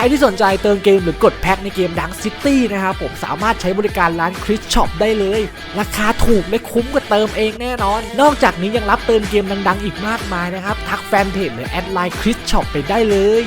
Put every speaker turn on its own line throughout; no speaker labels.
รที่สนใจเติมเกมหรือกดแพ็คในเกมดังซิตี้นะครับผมสามารถใช้บริการร้านคริสช็อปได้เลย ราคาถูกและคุ้มกว่าเติมเองแน่นอน นอกจากนี้ยังรับเติมเกมดังๆ อีกมากมายนะครับ ทักแฟนเพจหรือแอดไลน์คริสช็อปไปได้เลย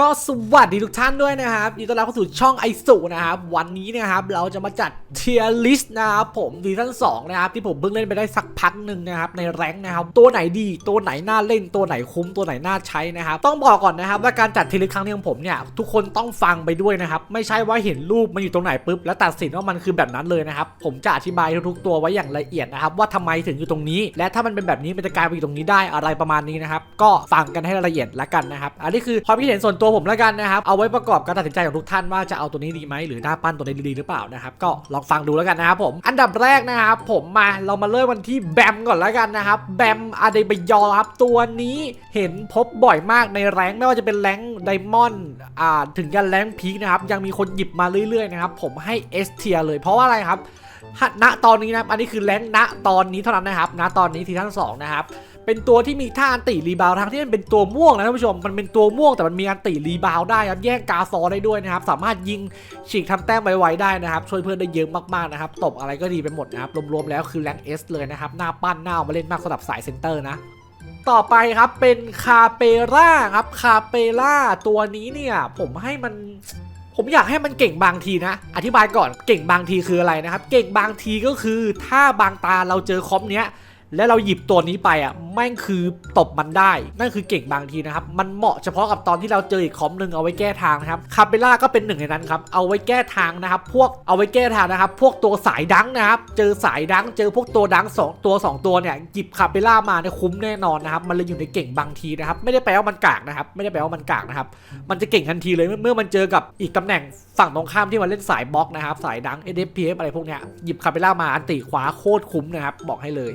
ก็สวัสดีทุกท่านด้วยนะครับยินดีต้อนรับเข้าสู่ช่องไอสุนะครับ วันนี้นะครับเราจะมาจัดเทียร์ลิสต์นะครับผมซีซั่น2นะครับที่ผมเพิ่งเล่นไปได้สักพักหนึ่งนะครับในแรงค์นะครับ ตัวไหนดีตัวไหนน่าเล่นตัวไหนคุ้มตัวไหนน่าใช้นะครับ ต้องบอกก่อนนะครับว่าการจัดเทียร์ลิสต์ครั้งนี้ของผมเนี่ยทุกคนต้องฟังไปด้วยนะครับไม่ใช่ว่าเห็นรูปมันอยู่ตรงไหนปุ๊บแล้วตัดสินว่ามันคือแบบนั้นเลยนะครับผมจะอธิบายทุกๆตัวไว้อย่างละเอียดนะครับว่าทำไมถึงอยู่ตรงนี้ และถ้ามันเป็นแบบนี้มันจะกลายไปอยู่ตรงนี้ได้อะไรประมาณนี้นะครับก็ฟังกันให้ละเอียดละกันนะครับอันนี้คือความคิดเห็นส่วนตัวผมและกันนะครับเอาไว้ประกอบการตัดสินใจของทุกท่านว่าจะเอาตัวนี้ดีไหมหรือหน้าปั้นตัวนี้ดีหรือเปล่านะครับก็ลองฟังดูแล้วกันนะครับผมอันดับแรกนะครับผมมาเรามาเริ่มวันที่แบมก่อนแล้วกันนะครับแบมอาเดบยอครับตัวนี้เห็นพบบ่อยมากในแรงไม่ว่าจะเป็นแรงไดมอนด์อ่าถึงกันแรงพีคนะครับยังมีคนหยิบมาเรื่อยๆนะครับผมให้ S เทียเลยเพราะว่าอะไรครับณตอนนี้นะครับอันนี้คือแรงณตอนนี้เท่านั้นนะครับณตอนนี้ทีทั้งสองนะครับ เป็นตัวที่มีท่าอันติรีบาวทั้งที่มันเป็นตัวม่วงนะท่านผู้ชมมันเป็นตัวม่วงแต่มันมีอันติรีบาวได้ครับแย่งกาซอได้ด้วยนะครับสามารถยิงฉีกทำแต้มไวๆได้นะครับช่วยเพื่อนได้เยอะมากๆนะครับตบอะไรก็ดีไปหมดนะครับรวมๆแล้วคือแรงค์เอสเลยนะครับหน้าปั้นหน้าเอามาเล่นมากสำหรับสายเซนเตอร์นะต่อไปครับเป็นคาเปร่าครับคาเปร่าตัวนี้เนี่ยผมให้มันผมอยากให้มันเก่งบางทีนะ อธิบายก่อนเก่งบางทีคืออะไรนะครับ เก่งบางทีก็คือถ้าบางตาเราเจอคอมเนี้ย แล้วเราหยิบตัวนี้ไปอะแม่งคือตบมันได้ นั่นคือเก่งบางทีนะครับ มันเหมาะเฉพาะกับตอนที่เราเจออีกคอมหนึ่งเอาไว้แก้ทางนะครับคาเปล่าก็เป็นหนึ่งในนั้นครับ เอาไว้แก้ทางนะครับ พวกเอาไว้แก้ทางนะครับ พวกตัวสายดังนะครับ เจอสายดัง เจอพวกตัวดังสองตัวสองตัวเนี่ยหยิบคาเปล่ามาเนี่ยคุ้มแน่นอนนะครับ มันเลยอยู่ในเก่งบางทีนะครับ ไม่ได้แปลว่ามันกากนะครับ ไม่ได้แปลว่ามันกากนะครับ มันจะเก่งทันทีเลยเมื่อเมื่อมันเจอกับอีกตำแหน่งฝั่งตรงข้ามที่มันเล่นสายบล็อกนะครับ สายดัง SFPF อะไรพวกเนี้ยหยิบคาเปล่ามาอันติขวาโคตรคุ้มนะครับบอกให้เลย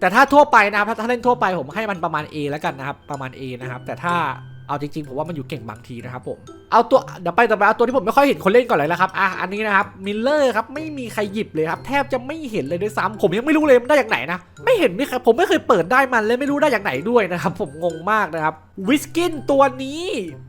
แต่ถ้าทั่วไปนะครับถ้าเล่นทั่วไปผมให้มันประมาณ A แล้วกันนะครับประมาณ A นะครับแต่ถ้า เอาจริงๆผมว่ามันอยู่เก่งบางทีนะครับผมเอาตัวเดี๋ยวไปต่อไปเอาตัวที่ผมไม่ค่อยเห็นคนเล่นก่อนเลยนะครับอะอันนี้นะครับมิลเลอร์ครับไม่มีใครหยิบเลยครับแทบจะไม่เห็นเลยด้วยซ้ำผมยังไม่รู้เลยมันได้จากไหนนะไม่เห็นไม่เคยผมไม่เคยเปิดได้มันเลยไม่รู้ได้จากไหนด้วยนะครับผมงงมากนะครับวิสกินตัวนี้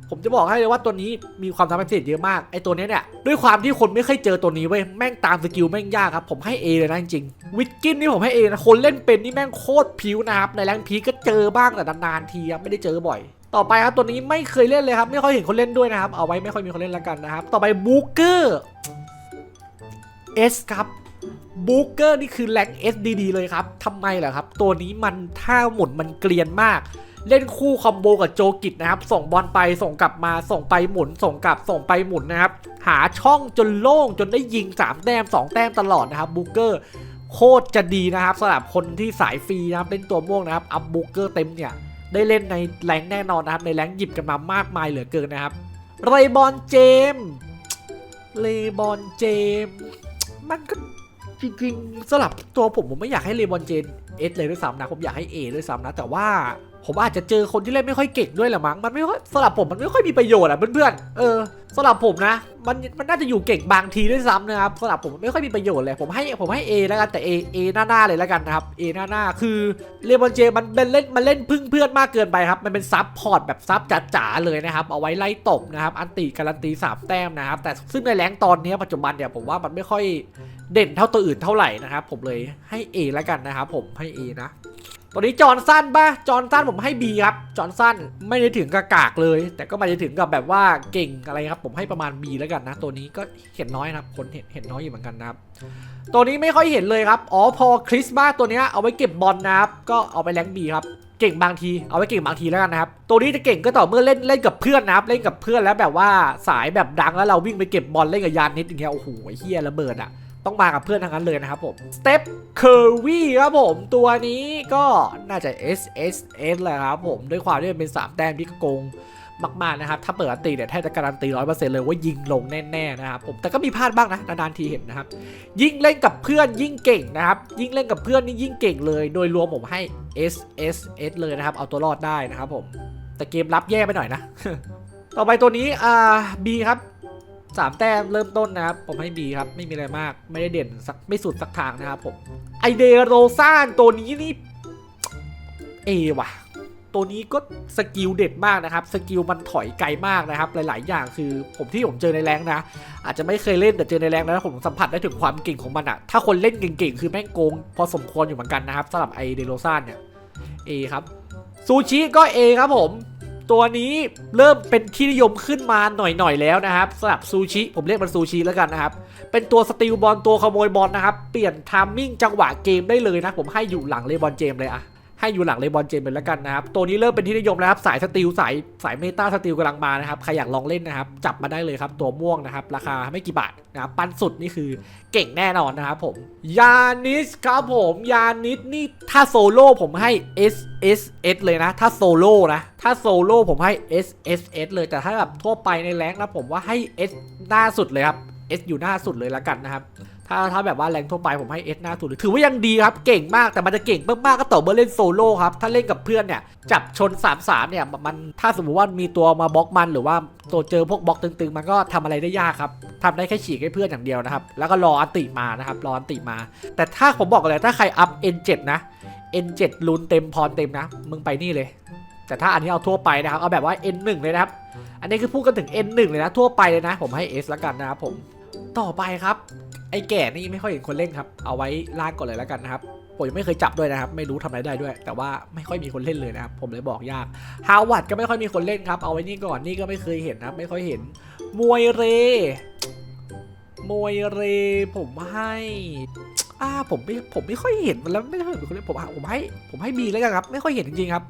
ผมจะบอกให้เลยว่าตัวนี้มีความสามารถพิเศษเยอะมากไอตัวนี้เนี่ยด้วยความที่คนไม่เคยเจอตัวนี้เว้ยแม่งตามสกิลแม่งยากครับผมให้ A เลยนะจริงๆวิสกินนี่ผมให้ A นะคนเล่นเป็นนี่แม่งโคตรผิวนะครับในแรงพีก็เจอบ้างแต่นานๆทีครับไม่ได้เจอบ่อย ต่อไปครับตัวนี้ไม่เคยเล่นเลยครับไม่ค่อยเห็นคนเล่นด้วยนะครับเอาไว้ไม่ค่อยมีคนเล่นแล้วกันนะครับ ต่อไปบูเกอร์ S ครับบูเกอร์นี่คือแรงเอสดีๆเลยครับทำไมเหรอครับ ตัวนี้มันท่าหมุนมันเกลียนมาก เล่นคู่คอมโบกับโจกิตนะครับ ส่งบอลไปส่งกลับมาส่งไปหมุน ส่งกลับส่งไปหมุนนะครับ หาช่องจนโล่งจนได้ยิง 3 แต้ม 2 แต้มตลอดนะครับบูเกอร์โคตรจะดีนะครับสำหรับคนที่สายฟรีนะครับเล่นตัวม่วงนะครับ อัพบูเกอร์เต็มเนี่ย ได้เล่นในแรงแน่นอนนะครับ ในแรงหยิบกันมามากมายเหลือเกินนะครับเรย์บอลเจมเรย์บอนเจมมันก็จริงๆสำหรับตัวผมผมไม่อยากให้เรย์บอนเจม เอสเลยด้วยซ้ำนะผมอยากให้ A ด้วยซ้ำนะ แต่ว่าผมอาจจะเจอคนที่เล่นไม่ค่อยเก่งด้วยแหละมั้งมันไม่ค่อยสำหรับผมมันไม่ค่อยมีประโยชน์อะเพื่อนๆเออสำหรับผมนะ มันมันน่าจะอยู่เก่งบางทีด้วยซ้ำนะครับสำหรับผมมันไม่ค่อยมีประโยชน์เลยผมให้ผมให้ A แล้วกันแต่ A A หน้าๆเลยแล้วกันนะครับ A หน้าๆคือเรย์บอนเจมันเป็นเล่นมันเล่นพึ่งเพื่อนมากเกินไปครับมันเป็นซับพอร์ตแบบซับจ๋าๆเลยนะครับเอาไว้ไล่ตบนะครับอันติการันตีสามแต้มนะครับแต่ซึ่งในแรงตอนนี้ปัจจุบันเนี่ยผมว่ามันไม่ค่อย เด่นเท่าตัวอื่นเท่าไหร่นะครับผมเลยให้ A แล้วกันนะครับผมให้ A นะตัวนี้จอร์นสั้นปะจอร์นสั้นผมให้ B ครับจอร์นสั้นไม่ได้ถึงกับกากเลย แต่ก็ไม่ได้ถึงกับแบบว่าเก่งอะไรครับ ผมให้ประมาณ B แล้วกันนะ ตัวนี้ก็เห็นน้อยนะครับคนเห็นเห็นน้อยอยู่เหมือนกันนะครับตัวนี้ไม่ค่อยเห็นเลยครับอ๋อพอคริสมาตัวนี้เอาไว้เก็บบอลนะครับก็เอาไปแรงบีครับเก่งบางทีเอาไว้เก่งบางทีแล้วกันนะครับ ตัวนี้จะเก่งก็ต่อเมื่อเล่นเล่นกับเพื่อนนะครับ เล่นกับเพื่อนแล้วแบบว่าสายแบบดังแล้วเราวิ่งไปเก็บบอลเล่นกับยานนิดอย่างเงี้ยโอ้โหเฮียระเบิดอะ ต้องมากับเพื่อนทั้งนั้นเลยนะครับผมสเต็ปเคอร์วี่ครับผม ตัวนี้ก็น่าจะ S S S เลยครับผม ด้วยความที่มันเป็น 3 แต้มที่โกงมากๆนะครับ ถ้าเปิดอันตีเนี่ยแทบจะการันตีร้อยเปอร์เซ็นต์เลยว่ายิงลงแน่ๆนะครับผม แต่ก็มีพลาดบ้างนะ นานๆทีเห็นนะครับ ยิ่งเล่นกับเพื่อนยิ่งเก่งนะครับ ยิ่งเล่นกับเพื่อนนี่ยิ่งเก่งเลย โดยรวมผมให้ S S S เลยนะครับ เอาตัวรอดได้นะครับผม แต่เกมรับแย่ไปหน่อยนะ ต่อไปตัวนี้อ่า B ครับ สามแต้มเริ่มต้นนะครับ ผมให้ B ครับไม่มีอะไรมากไม่ได้เด่นสักไม่สุดสักทางนะครับผมไอเดโรซานตัวนี้นี่ A ว่ะ ตัวนี้ก็สกิลเด็ดมากนะครับ สกิลมันถอยไกลมากนะครับ หลาย ๆ อย่างคือผมที่ผมเจอในแรงนะ อาจจะไม่เคยเล่นแต่เจอในแรงแล้วผมสัมผัสได้ถึงความเก่งของมันอะถ้าคนเล่นเก่ง ๆ คือแม่งโกง พอสมควรอยู่เหมือนกันนะครับสำหรับไอเดโรซานเนี่ย A ครับซูชิก็ A ครับผม ตัวนี้เริ่มเป็นที่นิยมขึ้นมาหน่อยๆแล้วนะครับสำหรับซูชิผมเรียกมันซูชิแล้วกันนะครับ เป็นตัวสตีลบอลตัวขโมยบอลนะครับ เปลี่ยนทามมิ่งจังหวะเกมได้เลยนะ ผมให้อยู่หลังเลบอนเจมเลยอะ ให้อยู่หลังเลบอนเจมส์เลยแล้วกันนะครับ ตัวนี้เริ่มเป็นที่นิยมแล้วครับ สายสตีลสายสายเมตาสตีลกำลังมานะครับ ใครอยากลองเล่นนะครับ จับมาได้เลยครับ ตัวม่วงนะครับ ราคาไม่กี่บาทนะครับ ปันสุดนี่คือเก่งแน่นอนนะครับผม ยานิสครับผม ยานิสนี่ถ้าโซโล่ผมให้ S S S เลยนะ ถ้าโซโล่นะ ถ้าโซโล่ผมให้ S S S เลย แต่ถ้าแบบทั่วไปในแรงนะผมว่าให้ S หน้าสุดเลยครับ S อยู่หน้าสุดเลยละกันนะครับ ถ้าถ้าแบบว่าแรงทั่วไปผมให้ S หน้าสุดเลยถือว่ายังดีครับ เก่งมากแต่มันจะเก่งมากๆก็ต่อเมื่อเล่นโซโล่ครับ ถ้าเล่นกับเพื่อนเนี่ย จับชน 3 3 เนี่ยมันถ้าสมมติว่ามีตัวมาบล็อกมันหรือว่าตัวเจอพวกบล็อกตึงๆ มันก็ทำอะไรได้ยากครับทำได้แค่ฉีกให้เพื่อนอย่างเดียวนะครับ แล้วก็รออันติมานะครับรออันติมา แต่ถ้าผมบอกเลยถ้าใครอัพ N7 นะ N7 ลุนเต็มพรเต็มนะมึงไปนี่เลย แต่ถ้าอันนี้เอาทั่วไปนะครับเอาแบบว่า N1 เลยนะครับอันนี้คือพูดกันถึง N1 เลยนะทั่วไปเลยนะ ผมให้ S แล้วกันนะครับผม ต่อไปครับ ไอ้แก่นี่ไม่ค่อยเห็นคนเล่นครับ เอาไว้ลากก่อนเลยแล้วกันนะครับผมยังไม่เคยจับด้วยนะครับ ไม่รู้ทำอะไรได้ด้วย แต่ว่าไม่ค่อยมีคนเล่นเลยนะครับ ผมเลยบอกยากฮาวาดก็ไม่ค่อยมีคนเล่นครับ เอาไว้นี่ก่อนนี่ก็ไม่เคยเห็นนะครับ ไม่ค่อยเห็น มวยเร มวยเร ผมให้อ่าผมไม่ผมไม่ค่อยเห็นมันแล้วไม่ค่อยเห็นคนเล่นผมผมให้ผมให้บีแล้วกันครับ ไม่ค่อยเห็นจริงๆครับ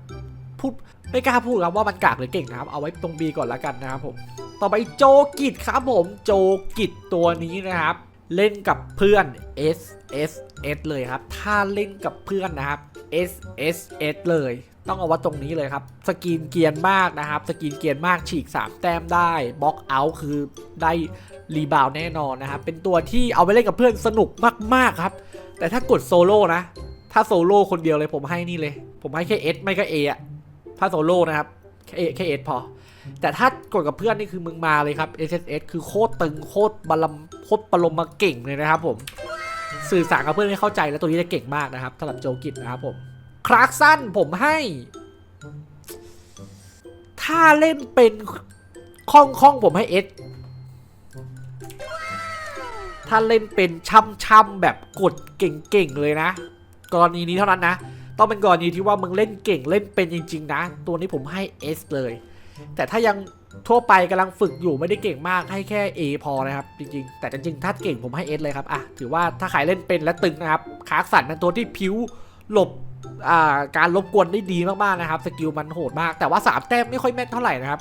พูด ไม่กล้าพูดครับว่ามันกากหรือเก่งนะครับเอาไว้ตรงบีก่อนแล้วกันนะครับผมต่อไปโจกิจครับผมโจกิจตัวนี้นะครับ เล่นกับเพื่อน S S S เลยครับ ถ้าเล่นกับเพื่อนนะครับ S S S เลย ต้องเอาไว่าตรงนี้เลยครับ สกรีนเกียนมากนะครับ สกรีนเกียนมากฉีก 3 แต้มได้บล็อกเอาท์คือได้รีบาวแน่นอนนะครับ เป็นตัวที่เอาไปเล่นกับเพื่อนสนุกมากๆครับ แต่ถ้ากดโซโล่นะ ถ้าโซโล่คนเดียวเลยผมให้นี่เลย ผมให้แค่ S ไม่ก็ A อะ ถ้าโซโล่นะครับแค่ A แค่ S พอ แต่ถ้ากดกับเพื่อนนี่คือมึงมาเลยครับ SSS คือโคตรตึงโคตรบาลมโคตรปรมาเก่งเลยนะครับผมสื่อสารกับเพื่อนให้เข้าใจแล้วตัวนี้จะเก่งมากนะครับสำหรับโจกิจนะครับผมคลาร์กสันผมให้ ถ้าเล่นเป็นข้องข้องๆผมให้ S ถ้าเล่นเป็นช่ำๆแบบกดเก่งๆเลยนะ กรณีนี้เท่านั้นนะ ต้องเป็นกรณีที่ว่ามึงเล่นเก่งเล่นเป็นจริง ๆ นะ ตัวนี้ผมให้ S เลย แต่ถ้ายังทั่วไปกำลังฝึกอยู่ไม่ได้เก่งมากให้แค่ A พอนะครับจริงๆ แต่จริงๆถ้าเก่งผมให้ S เลยครับอะถือว่าถ้าใครเล่นเป็นและตึงนะครับคาร์สันเป็นตัวที่ผิวหลบาการรบกวนได้ดีมากๆนะครับสกิลมันโหดมาก แต่ว่า 3 แต้มไม่ค่อยแม่นเท่าไหร่นะครับ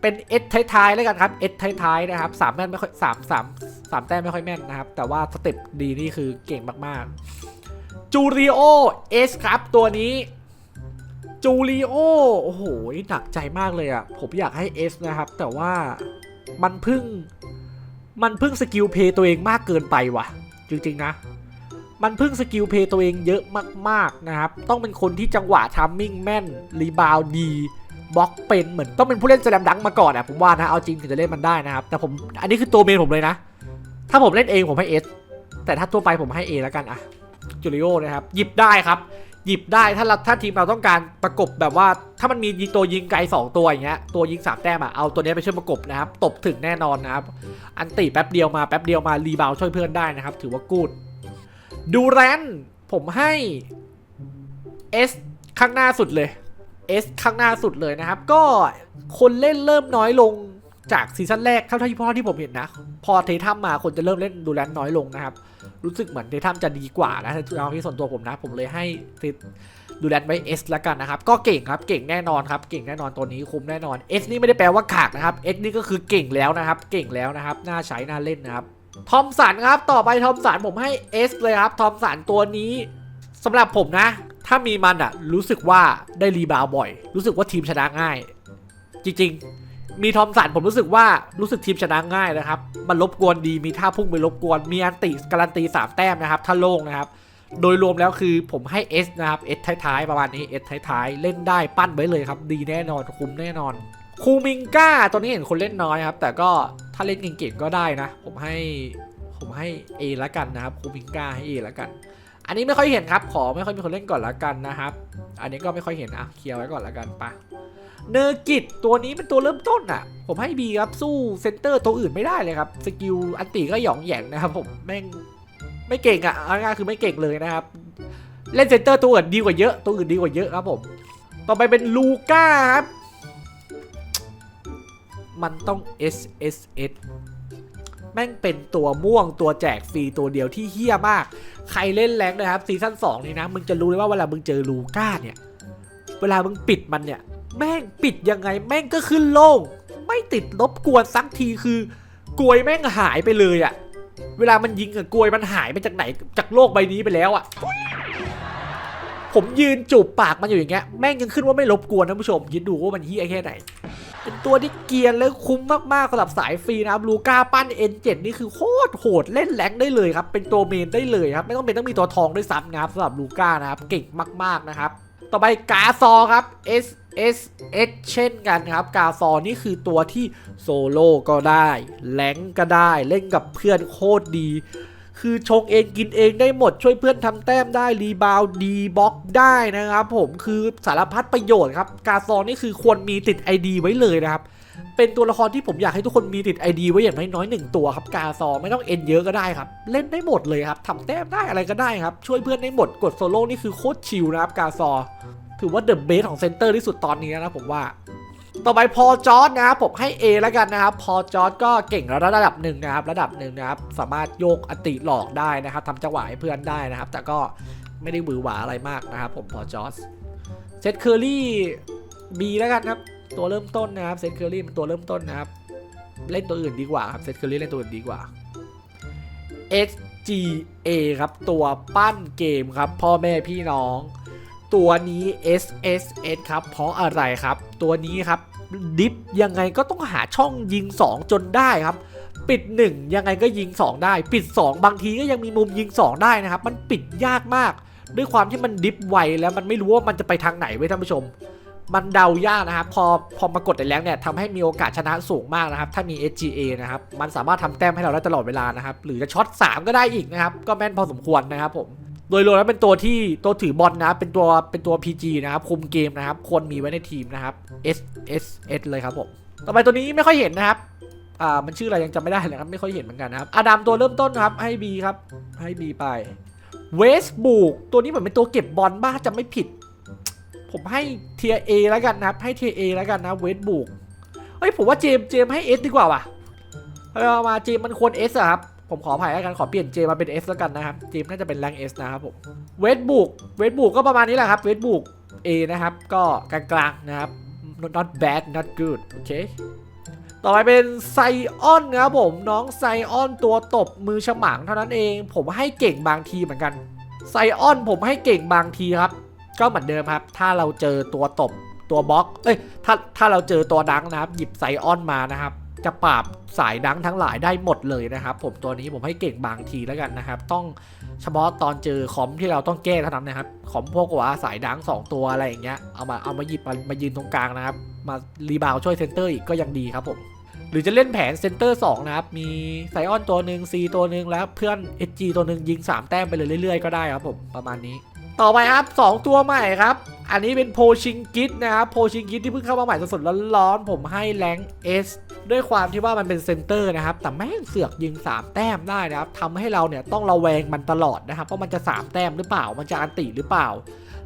เป็น S ท้ายๆแล้วกันครับ S ท้ายๆนะครับสามแม่นไม่ค่อยสามสามสามแต้มไม่ค่อยแม่นนะครับ แต่ว่าสเต็ปดีนี่คือเก่งมากๆ จูริโอ S ครับตัวนี้จูริโอโอ้โหหนักใจมากเลยอะ่ะ ผมอยากให้ S นะครับ แต่ว่ามันพึ่ง มันพึ่งสกิลเพย์ตัวเองมากเกินไปว่ะ จริงๆนะ มันพึ่งสกิลเพย์ตัวเองเยอะมากๆนะครับ ต้องเป็นคนที่จังหวะทัมมิ่งแม่น รีบาวดีบล็อกเป็นเหมือนต้องเป็นผู้เล่นแสดมดังมาก่อนอะผมว่านะ เอาจริงถึงจะเล่นมันได้นะครับ แต่ผมอันนี้คือตัวเมนผมเลยนะ ถ้าผมเล่นเองผมให้ S แต่ถ้าทั่วไปผมให้ A แล้วกันอะ จูริโอนะครับหยิบได้ครับ หยิบได้ถ้าเราถ้าทีมเราต้องการประกบแบบว่าถ้ามันมีตัวยิงไกล 2 ตัวอย่างเงี้ยตัวยิง 3 แต้มอะเอาตัวนี้ไปช่วยประกบนะครับ ตบถึงแน่นอนนะครับ อันติแป๊บเดียวมาแป๊บเดียวมารีบาวช่วยเพื่อนได้นะครับ ถือว่ากูดดูแรนผมให้ S ข้างหน้าสุดเลย S ข้างหน้าสุดเลยนะครับ ก็คนเล่นเริ่มน้อยลงจากซีซั่นแรกเท่าที่พ่อที่ผมเห็นนะ พอเททัมมาคนจะเริ่มเล่นดูแลนน้อยลงนะครับ รู้สึกเหมือนเททัมจะดีกว่านะถ้าเอาที่ส่วนตัวผมนะ ผมเลยให้ติดดูแลนไว้ S แล้วกันนะครับ ก็เก่งครับเก่งแน่นอนครับ เก่งแน่นอนตัวนี้คุ้มแน่นอน S นี่ไม่ได้แปลว่ากากนะครับ S นี่ก็คือเก่งแล้วนะครับ เก่งแล้วนะครับน่าใช้น่าเล่นนะครับทอมสันครับต่อไปทอมสันผมให้ S เลยครับทอมสันตัวนี้สำหรับผมนะ ถ้ามีมันอะรู้สึกว่าได้รีบาวบ่อย รู้สึกว่าทีมชนะง่าย จริง ๆ มีทอมสันผมรู้สึกว่ารู้สึกทีมชนะง่ายนะครับ มันรบกวนดีมีท่าพุ่งไปรบกวน มีอันติการันตี3แต้มนะครับ ถ้าโล่งนะครับ โดยรวมแล้วคือผมให้ S นะครับ S ท้ายๆ ประมาณนี้ S ท้ายๆ เล่นได้ปั้นไว้เลยครับ ดีแน่นอนคุ้มแน่นอนคูมิงก้าตัวนี้เห็นคนเล่นน้อยครับ แต่ก็ถ้าเล่นเก่งๆก็ได้นะ ผมให้ผมให้ A ละกันนะครับคูมิงก้าให้ A ละกัน อันนี้ไม่ค่อยเห็นครับ ขอไม่ค่อยมีคนเล่นก่อนละกันนะครับ อันนี้ก็ไม่ค่อยเห็นอะเคลียร์ไว้ก่อนละกันปะ เนอร์กิตตัวนี้เป็นตัวเริ่มต้นอะ ผมให้บีครับสู้เซนเตอร์ตัวอื่นไม่ได้เลยครับ สกิลอันติก็หยองแหย่งนะครับผมแม่งไม่เก่งอะง่ายคือไม่เก่งเลยนะครับ เล่นเซนเตอร์ตัวอื่นดีกว่าเยอะ ตัวอื่นดีกว่าเยอะครับผม ต่อไปเป็นลูก้าครับ มันต้อง S S S แม่งเป็นตัวม่วงตัวแจกฟรีตัวเดียวที่เฮี้ยมาก ใครเล่นแรงนะครับซีซั่น2นี้นะ มึงจะรู้เลยว่าเวลามึงเจอลูก้าเนี่ย เวลามึงปิดมันเนี่ย แม่งปิดยังไงแม่งก็ขึ้นโล่ง ไม่ติดรบกวนสักทีคือกลวยแม่งหายไปเลยอะเวลามันยิงอะกลวยมันหายไปจากไหนจากโลกใบนี้ไปแล้วอะผมยืนจูบปากมันอยู่อย่างเงี้ยแม่งยังขึ้นว่าไม่รบกวนนะผู้ชมคิดดูว่ามันเฮี้ยแค่ไหนเป็นตัวที่เกียนและคุ้มมากๆสำหรับสายฟรีนะครับลูก้าปั้น N7 นี่คือโคตรโหดเล่นแรงได้เลยครับเป็นตัวเมนได้เลยครับไม่ต้องเป็นต้องมีตัวทองด้วยซ้ำนะครับสำหรับลูก้านะครับเก่งมากๆนะครับ ต่อไปกาซอครับ S S S เช่นกันครับ กาซอนี่คือตัวที่โซโล่ก็ได้แรงก็ได้เล่นกับเพื่อนโคตรดี คือชงเองกินเองได้หมดช่วยเพื่อนทำแต้มได้รีบาวดีบล็อกได้นะครับผมคือสารพัดประโยชน์ครับ กาซอนนี่คือควรมีติด ID ไว้เลยนะครับ เป็นตัวละครที่ผมอยากให้ทุกคนมีติด ID ไว้อย่างน้อยๆหนึ่งตัวครับกาซอไม่ต้องเอ็นเยอะก็ได้ครับ เล่นได้หมดเลยครับทำแต้มได้อะไรก็ได้ครับ ช่วยเพื่อนได้หมดกดโซโล่นี่คือโคตรชิลนะครับกาซอ ถือว่าเดอะเบสของเซนเตอร์ที่สุดตอนนี้นะผมว่าต่อไปพอจอร์ดนะครับผมให้ A แล้วกันนะครับ พอจอร์ดก็เก่งระดับหนึ่งนะครับ ระดับหนึ่งนะครับ สามารถโยกอติหลอกได้นะครับทำจังหวะให้เพื่อนได้นะครับ แต่ก็ไม่ได้หวือหวาอะไรมากนะครับผมพอจอร์ดเซตเคอรี่ B แล้วกันครับ ตัวเริ่มต้นนะครับเซตเคอรี่เป็นตัวเริ่มต้นนะครับ เล่นตัวอื่นดีกว่าครับเซตเคอรี่เล่นตัวอื่นดีกว่า SGA ครับตัวปั้นเกมครับพ่อแม่พี่น้อง ตัวนี้ SSS ครับเพราะอะไรครับ ตัวนี้ครับดิฟยังไงก็ต้องหาช่องยิง 2 จนได้ครับ ปิด 1 ยังไงก็ยิง 2 ได้ ปิด 2 บางทีก็ยังมีมุมยิง 2 ได้นะครับ มันปิดยากมาก ด้วยความที่มันดิฟไวแล้วมันไม่รู้ว่ามันจะไปทางไหนไว้ท่านผู้ชม มันเดายากนะครับ พอพอมากดในแรงเนี่ยทำให้มีโอกาสชนะสูงมากนะครับ ถ้ามี SGA นะครับ มันสามารถทำแต้มให้เราได้ตลอดเวลานะครับ หรือจะช็อต 3 ก็ได้อีกนะครับ ก็แม่นพอสมควรนะครับผม โดยรวมแล้วเป็นตัวที่ตัวถือบอลนะ เป็นตัวเป็นตัว PG นะครับ คุมเกมนะครับ ควรมีไว้ในทีมนะครับ S S S เลยครับผม ต่อไปตัวนี้ไม่ค่อยเห็นนะครับอ่ามันชื่ออะไรยังจำไม่ได้เลยครับไม่ค่อยเห็นเหมือนกันนะครับอดัมตัวเริ่มต้นครับให้ B ครับให้ B ไปเวสบูกตัวนี้เหมือนเป็นตัวเก็บบอลบ้าจะไม่ผิด ผมให้เทีย A แล้วกันนะครับให้เทีย A แล้วกันนะเวสบูกเฮ้ยผมว่าเจมเจมให้ S ดีกว่าว่ะเอามาเจมมันควร S อสอะครับผมขออภัยแล้วกันขอเปลี่ยนเจมมาเป็น S แล้วกันนะครับเจมน่าจะเป็นแรง S นะครับผมเวทบุกเวทบุกก็ประมาณนี้แหละครับเวทบุก A นะครับ ก็กลางๆนะครับ not not bad not good โอเคต่อไปเป็นไซออนนะครับผมน้องไซออนตัวตบมือฉมังเท่านั้นเอง ผมให้เก่งบางทีเหมือนกันไซออนผมให้เก่งบางทีครับ ก็เหมือนเดิมครับ ถ้าเราเจอตัวตบตัวบล็อก เอ้ย ถ้าถ้าเราเจอตัวดังนะครับ หยิบไซออนมานะครับ จะปราบสายดังทั้งหลายได้หมดเลยนะครับ ผมตัวนี้ผมให้เก่งบางทีแล้วกันนะครับ ต้องเฉพาะตอนเจอคอมที่เราต้องแก้เท่านั้นนะครับคอมพวกว่าสายดังสองตัวอะไรอย่างเงี้ย เอามาเอามาหยิบมามายืนตรงกลางนะครับ มารีบาวช่วยเซนเตอร์อีกก็ยังดีครับผมหรือจะเล่นแผนเซนเตอร์ 2 นะครับ มีไซออนตัวหนึ่ง C ตัวหนึ่งแล้วเพื่อน SG ตัวหนึ่งยิง 3 แต้มไปเลยเรื่อยๆ ก็ได้ครับผม ประมาณนี้ ต่อไปครับ 2 ตัวใหม่ครับ อันนี้เป็นโพชิงกิสนะครับโพชิงกิสที่เพิ่งเข้ามาใหม่สดๆร้อนๆผมให้แรง S ด้วยความที่ว่ามันเป็นเซนเตอร์นะครับ แต่แม่งเสือกยิง 3 แต้มได้นะครับทำให้เราเนี่ยต้องระแวงมันตลอดนะครับว่ามันจะ 3 แต้มหรือเปล่า มันจะอันติหรือเปล่า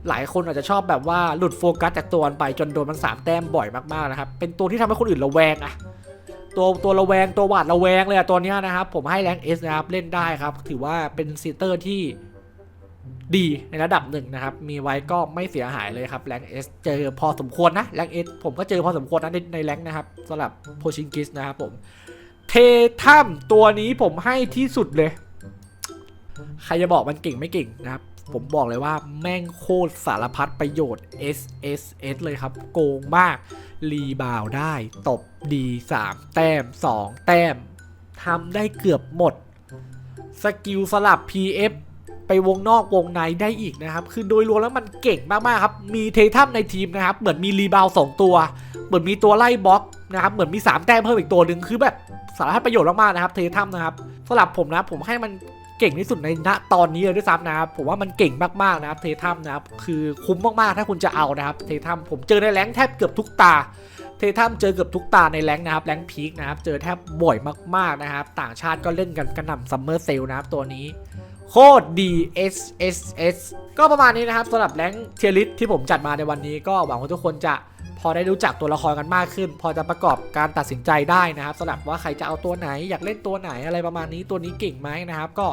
หลายคนอาจจะชอบแบบว่าหลุดโฟกัสจากตัวมันไปจนโดนมัน 3 แต้มบ่อยมากๆนะครับ เป็นตัวที่ทำให้คนอื่นระแวงอะตัวตัวระแวงตัวหวาดระแวงเลยอะตัวเนี้ยนะครับ ผมให้แรง S นะครับเล่นได้ครับ ถือว่าเป็นเซนเตอร์ที่ ดีในระดับหนึ่งนะครับ มีไว้ก็ไม่เสียหายเลยครับแรงเอสเจอพอสมควรนะแรงเอสผมก็เจอพอสมควรนะในในแรงนะครับสำหรับโพชิงกิสนะครับผม เททัมตัวนี้ผมให้ที่สุดเลย ใครจะบอกมันเก่งไม่เก่งนะครับ ผมบอกเลยว่าแม่งโคตรสารพัดประโยชน์ S S S เลยครับ โกงมาก รีบาวได้ ตบดี 3 แต้ม 2 แต้มทำได้เกือบหมด สกิลสลับ PF ไปวงนอกวงในได้อีกนะครับ คือโดยรวมแล้วมันเก่งมากๆครับ มีเททัมในทีมนะครับ เหมือนมีรีบาวสองตัว เหมือนมีตัวไล่บล็อกนะครับ เหมือนมี 3 แต้มเพิ่มอีกตัวหนึ่งคือแบบสารพัดประโยชน์มากๆนะครับ เททัมนะครับสำหรับผมนะผมให้มันเก่งที่สุดในณตอนนี้เลยด้วยซ้ำนะครับผมว่ามันเก่งมากๆนะครับ เททัมนะครับ คือคุ้มมากๆถ้าคุณจะเอานะครับ เททัมผมเจอในแรงแทบเกือบทุกตาเททัมเจอเกือบทุกตาในแรงนะครับแรงพีคนะครับ เจอแทบบ่อยมากๆนะครับ ต่างชาติก็เล่นกันกระหน่ำซัมเมอร์เซลนะครับตัวนี้ โคตรดี S S S ก็ประมาณนี้นะครับสำหรับแรงเทียริสที่ผมจัดมาในวันนี้ก็หวังว่าทุกคนจะพอได้รู้จักตัวละครกันมากขึ้น พอจะประกอบการตัดสินใจได้นะครับสำหรับว่าใครจะเอาตัวไหนอยากเล่นตัวไหนอะไรประมาณนี้ตัวนี้เก่งไหมนะครับ ก็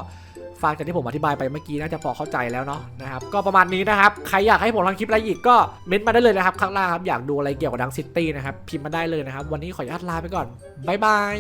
ฟังจากที่ผมอธิบายไปเมื่อกี้น่าจะพอเข้าใจแล้วเนาะนะครับก็ประมาณนี้นะครับใครอยากให้ผมทำคลิปอะไรอีกก็เม้นต์มาได้เลยนะครับข้างล่างครับอยากดูอะไรเกี่ยวกับดังซิตี้นะครับพิมพ์มาได้เลยนะครับวันนี้ขออนุญาตลาไปก่อนบ๊ายบาย